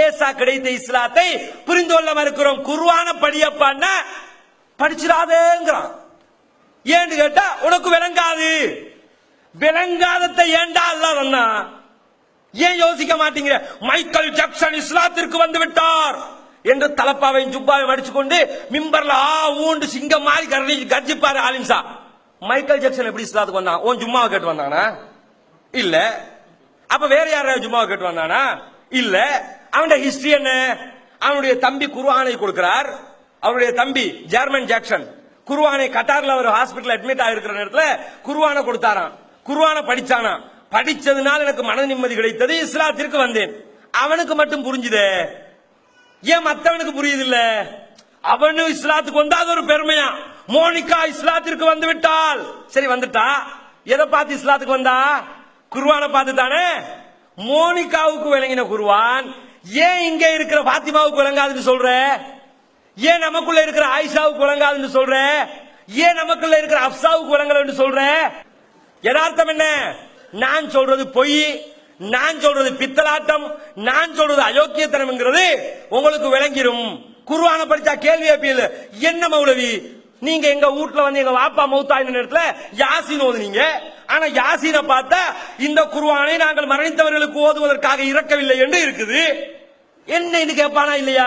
லேசா கிடைத்த இஸ்லாத்தை புரிந்து கொள்ள மறுக்கிறோம். குருவான படியப்பான்னா படிச்சிடாதேங்கிறான். ஏன்னு கேட்டா உனக்கு விளங்காது. விளங்காதத்தை ஏண்டா அல்ல வந்தா ஏன் யோசிக்க மாட்டீங்க மைக்கேல் ஜாக்சன் இஸ்லாத்திற்கு வந்து விட்டார் என்று தலப்பாவை ஜுப்பாவை அடிச்சு கொண்டு மிம்பர்ல ஆ ஊண்டு சிங்கம் மாதிரி கரடி கர்ஜிப்பாரு ஆலிம்சா மைக்கேல் ஜாக்சன் எப்படி இஸ்லாத்துக்கு வந்தான்? உன் ஜும்மாவை கேட்டு வந்தானா? இல்ல. அப்ப வேற யாராவது ஜும்மாவை கேட்டு வந்தானா? இல்ல. அவனுடைய ஹிஸ்டரி என்ன? அவனுடைய தம்பி குர்ஆனை கொடுக்கிறார். அவனுடைய தம்பி ஜெர்மன் ஜாக்சன். குருவானை கட்டார்ல ஒரு ஹாஸ்பிட்டல் அட்மிட் ஆகிருக்கிற நேரத்தில் குர்ஆனை கொடுத்தாராம். குர்ஆனை படிச்சானா படிச்சதுனால எனக்கு மன நிம்மதி கிடைத்தது. இஸ்லாத்திற்கு வந்தேன். அவனுக்கு மட்டும் புரிஞ்சுதே? ஏன் மத்தவனுக்கு புரியுது இல்ல அவனு இஸ்லாத்துக்கு வந்தா அது ஒரு பெருமையா? மோனிகா இஸ்லாத்திற்கு வந்து விட்டால். சரி வந்துட்டா? எதை பார்த்து இஸ்லாத்துக்கு வந்தா? குர்வானை பார்த்து தானே மோனிகாவுக்கு விளங்கின குருவான் ஏன் இங்க இருக்கிற பாத்திமாவுக்கு விளங்காதுன்னு சொல்ற? ஏன் நமக்குள்ள இருக்கிற ஆயிஷாவுக்கு விளங்காதுன்னு சொல்ற? ஏன் நமக்குள்ள இருக்கிற அப்சாவுக்கு விளங்கலன்னு சொல்ற? யதார்த்தம் என்ன? நான் சொல்றது பொய் நான் சொல்றது பித்தலாட்டம் நான் சொல்றது அயோக்கியத்தனம்ங்கிறது உங்களுக்கு விளங்கிரும். குருவான படிச்சா கேள்வி கேட்பீங்க. என்ன மௌலவி? நீங்க எங்க வீட்டுல வந்து எங்க வாப்பா மௌத்தாயின நேரத்துல யாசின் ஓதுனீங்க. ஆனா யாசீனை பார்த்தா இந்த குருவானை நாங்கள் மரணித்தவர்களுக்கு ஓதுவதற்காக இறக்கவில்லை என்று இருக்குது. என்ன இது கேட்பானா இல்லையா?